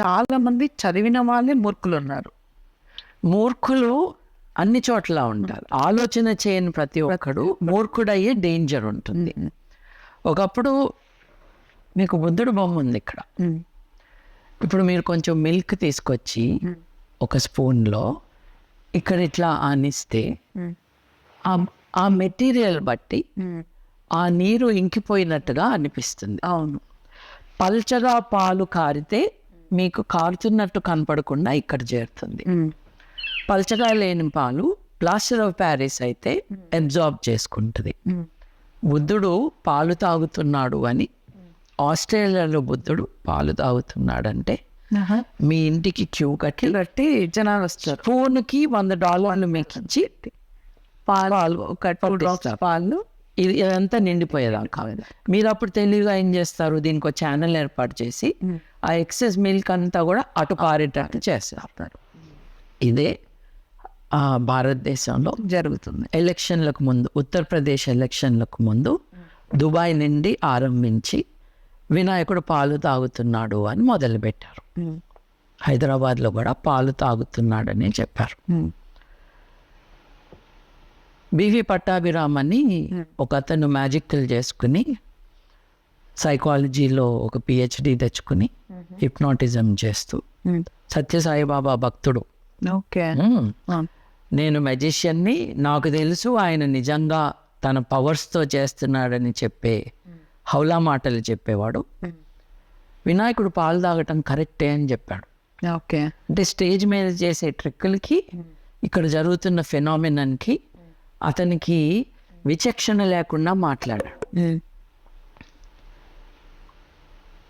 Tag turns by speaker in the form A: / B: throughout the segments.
A: చాలా మంది చదివిన వాళ్ళే మూర్ఖులు ఉన్నారు
B: మూర్ఖులు అన్ని చోట్ల ఉంటారు. ఆలోచన చేయని ప్రతి ఒక్కడు మూర్ఖుడయ్యే డేంజర్ ఉంటుంది. ఒకప్పుడు మీకు బుద్ధుడు బొమ్మ ఉంది ఇక్కడ. ఇప్పుడు మీరు కొంచెం మిల్క్ తీసుకొచ్చి ఒక స్పూన్లో ఇక్కడ ఇట్లా ఆనిస్తే ఆ- ఆ మెటీరియల్ బట్టి ఆ నీరు ఇంకిపోయినట్టుగా అనిపిస్తుంది.
A: అవును.
B: పల్చగా పాలు కారితే మీకు కారుతున్నట్టు కనపడకుండా ఇక్కడ చేరుతుంది. పల్చగా లేని పాలు ప్లాస్టర్ ఆఫ్ ప్యారిస్ అయితే అబ్జార్బ్ చేసుకుంటుంది. బుద్ధుడు పాలు తాగుతున్నాడు అని ఆస్ట్రేలియాలో బుద్ధుడు పాలు తాగుతున్నాడంటే మీ ఇంటికి క్యూ కట్టి
A: బట్టి జనాలు వస్తారు.
B: ఫోన్కి వంద డాలర్లు మీకు ఇచ్చి
A: పాలు ఒక. పాలు
B: ఇది ఇదంతా నిండిపోయేదాకా మీరు అప్పుడు తెలివిగా ఏం చేస్తారు? దీనికి ఒక ఛానల్ ఏర్పాటు చేసి ఆ ఎక్సెస్ మిల్క్ అంతా కూడా అటు పారేటట్టు చేస్తారు. ఇదే ఆ, భారతదేశంలో
A: జరుగుతుంది.
B: ఎలక్షన్లకు ముందు ఉత్తరప్రదేశ్ ఎలక్షన్లకు ముందు దుబాయ్ నుండి ఆరంభించి వినాయకుడు పాలు తాగుతున్నాడు అని మొదలుపెట్టారు. హైదరాబాద్లో కూడా పాలు తాగుతున్నాడని చెప్పారు. బివి పట్టాభిరామ్ అని ఒక అతను మ్యాజిక్లు చేసుకుని సైకాలజీలో ఒక పిహెచ్డి తెచ్చుకుని హిప్నాటిజం చేస్తూ సత్యసాయిబాబా భక్తుడు.
A: ఓకే.
B: మ్మ్. నేను మెజిషియన్ని నాకు తెలుసు ఆయన నిజంగా తన పవర్స్తో చేస్తున్నాడని చెప్పే హౌలా మాటలు చెప్పేవాడు. వినాయకుడు పాలు తాగటం కరెక్టే అని చెప్పాడు.
A: ఓకే.
B: అంటే స్టేజ్ మీద చేసే ట్రిక్కులకి ఇక్కడ జరుగుతున్న ఫెనామినన్కి అతనికి విచక్షణ లేకుండా మాట్లాడాడు.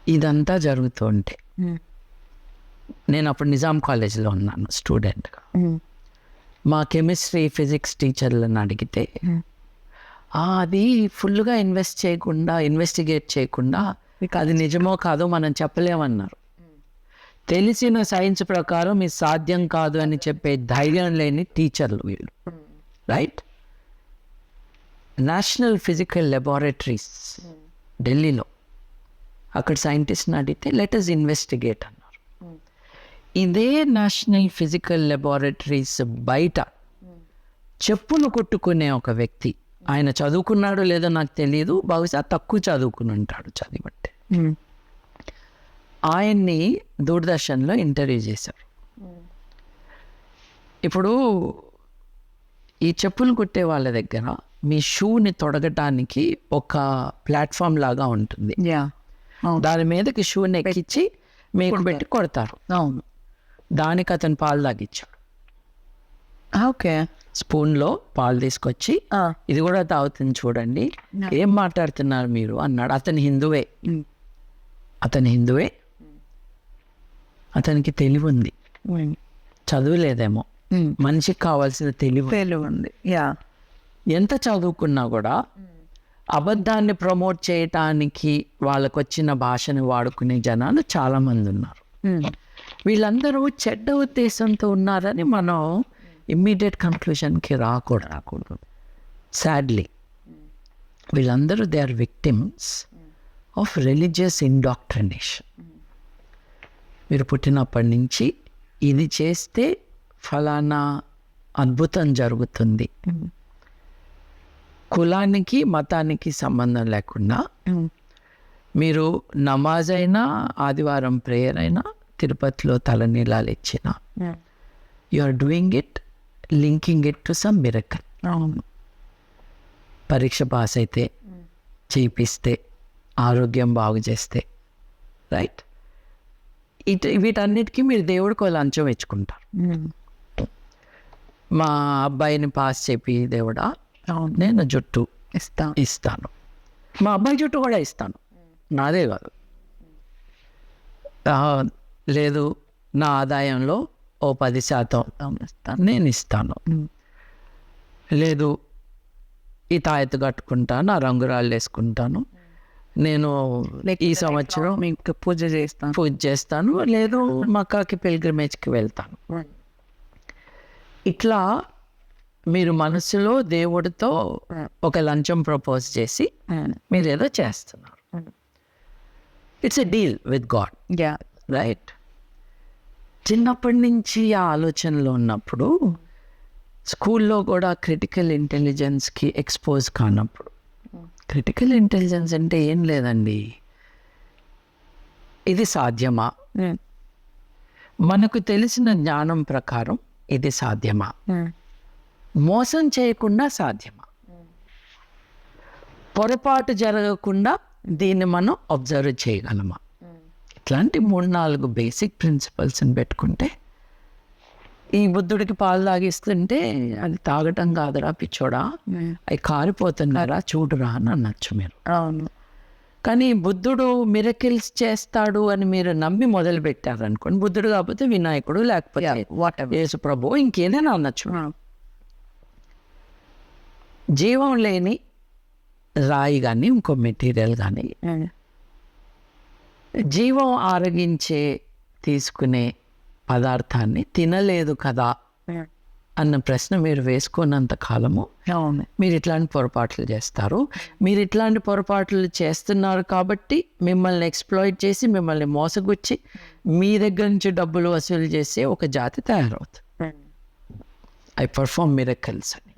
B: ఇదంతా జరుగుతుంటే నేను అప్పుడు నిజాం కాలేజీలో ఉన్నాను స్టూడెంట్గా. మా కెమిస్ట్రీ ఫిజిక్స్ టీచర్లను అడిగితే "ఆ, అది ఫుల్గా ఇన్వెస్ట్ చేయకుండా ఇన్వెస్టిగేట్ చేయకుండా అది నిజమో కాదో మనం చెప్పలేమన్నారు. తెలిసిన సైన్స్ ప్రకారం ఇది సాధ్యం కాదు అని చెప్పే ధైర్యం లేని టీచర్లు వీళ్ళు. రైట్? నేషనల్ ఫిజికల్ లెబారెటరీస్ ఢిల్లీలో. అక్కడ సైంటిస్ట్ని అడిగితే లెటర్స్ ఇన్వెస్టిగేట్ అన్నారు. ఇదే నేషనల్ ఫిజికల్ లెబారెటరీస్ బయట చెప్పులు కొట్టుకునే ఒక వ్యక్తి. ఆయన చదువుకున్నాడో లేదో నాకు తెలియదు బహుశా తక్కువ చదువుకుని ఉంటాడు చదివట్టే ఆయన్ని దూరదర్శన్లో ఇంటర్వ్యూ చేశారు. ఇప్పుడు ఈ చెప్పులు కుట్టే వాళ్ళ దగ్గర మీ షూని తొడగటానికి ఒక ప్లాట్ఫామ్ లాగా ఉంటుంది. దాని మీదకి షూని ఎక్కించి మీకు పెట్టి కొడతారు.
A: అవును.
B: దానికి అతను పాలు తాగిచ్చాడు.
A: ఓకే.
B: స్పూన్లో పాలు తీసుకొచ్చి ఇది కూడా తాగుతుంది చూడండి. ఏం మాట్లాడుతున్నారు మీరు? అన్నాడు. అతని హిందువే. అతని హిందువే? అతనికి తెలివి ఉంది. చదువు లేదేమో మనిషికి కావాల్సిన తెలివి
A: తెలివి ఉంది. యా.
B: ఎంత చదువుకున్నా కూడా అబద్ధాన్ని ప్రమోట్ చేయటానికి వాళ్ళకు వచ్చిన భాషని వాడుకునే జనాలు చాలామంది ఉన్నారు. వీళ్ళందరూ చెడ్డ ఉద్దేశంతో ఉన్నారని మనం ఇమ్మీడియట్ కన్క్లూషన్కి రాకూడదు. రాకూడదు. సాడ్లీ వీళ్ళందరూ they are victims of religious indoctrination. మీరు పుట్టినప్పటి నుంచి ఇది చేస్తే ఫలానా అద్భుతం జరుగుతుంది. కులానికి మతానికి సంబంధం లేకుండా మీరు నమాజ్ అయినా ఆదివారం ప్రేయర్ అయినా తిరుపతిలో తలనీలాలు ఇచ్చిన you are doing it linking it to some miracle పరీక్ష పాస్ అయితే చేపిస్తే ఆరోగ్యం బాగు చేస్తే రైట్ ఇటు వీటన్నిటికీ మీరు దేవుడికి లంచం ఇచ్చుకుంటారు. మా అబ్బాయిని పాస్ చెప్పి దేవుడా నేను జుట్టు
A: ఇస్తాం
B: ఇస్తాను. మా అబ్బాయి జుట్టు కూడా ఇస్తాను. నాదే కాదు. లేదు నా ఆదాయంలో ఓ పది శాతం
A: ఇస్తాం
B: నేను ఇస్తాను. లేదు ఈ తాయెత్తు కట్టుకుంటాను ఆ రంగురాళ్ళు వేసుకుంటాను. నేను ఈ సంవత్సరం
A: మీకు పూజ చేస్తాం
B: పూజ చేస్తాను. లేదు మక్కాకి పిల్గ్రిమేజ్కి వెళ్తాను. ఇట్లా మీరు మనసులో దేవుడితో ఒక లంచం ప్రపోజ్ చేసి మీరు ఏదో చేస్తున్నారు. It's a deal with God right చిన్నప్పటి నుంచి ఆ ఆలోచనలో ఉన్నప్పుడు స్కూల్లో కూడా క్రిటికల్ ఇంటెలిజెన్స్కి ఎక్స్పోజ్ కానప్పుడు క్రిటికల్ ఇంటెలిజెన్స్ అంటే ఏం లేదండి. ఇది సాధ్యమా? మనకు తెలిసిన జ్ఞానం ప్రకారం ఇది సాధ్యమా? మోసం చేయకుండా సాధ్యమా? పొరపాటు జరగకుండా దీన్ని మనం అబ్జర్వ్ చేయగలమా? ఇట్లాంటి మూడు నాలుగు బేసిక్ ప్రిన్సిపల్స్ని పెట్టుకుంటే ఈ బుద్ధుడికి పాలు తాగిస్తుంటే అది తాగటం కాదురా పిచ్చోడా అవి కారిపోతున్నారా చూడురా అని అనొచ్చు మీరు.
A: అవును.
B: కానీ బుద్ధుడు మిరకిల్స్ చేస్తాడు అని మీరు నమ్మి మొదలు పెట్టారనుకోండి బుద్ధుడు కాకపోతే వినాయకుడు లేకపోతే
A: వాట్
B: యేసు ప్రభు ఇంకేదైనా అనొచ్చు. జీవం లేని రాయి కానీ ఇంకో మెటీరియల్ కానీ జీవం ఆరగించే తీసుకునే పదార్థాన్ని తినలేదు కదా అన్న ప్రశ్న మీరు వేసుకున్నంత కాలము మీరు ఇట్లాంటి పొరపాట్లు చేస్తారు. మీరు ఇట్లాంటి పొరపాట్లు చేస్తున్నారు కాబట్టి మిమ్మల్ని ఎక్స్ప్లాయిట్ చేసి మిమ్మల్ని మోసగుచ్చి మీ దగ్గర నుంచి డబ్బులు వసూలు చేసే ఒక జాతి తయారవుతుంది. ఐ పర్ఫార్మ్ మిరకల్స్ అని.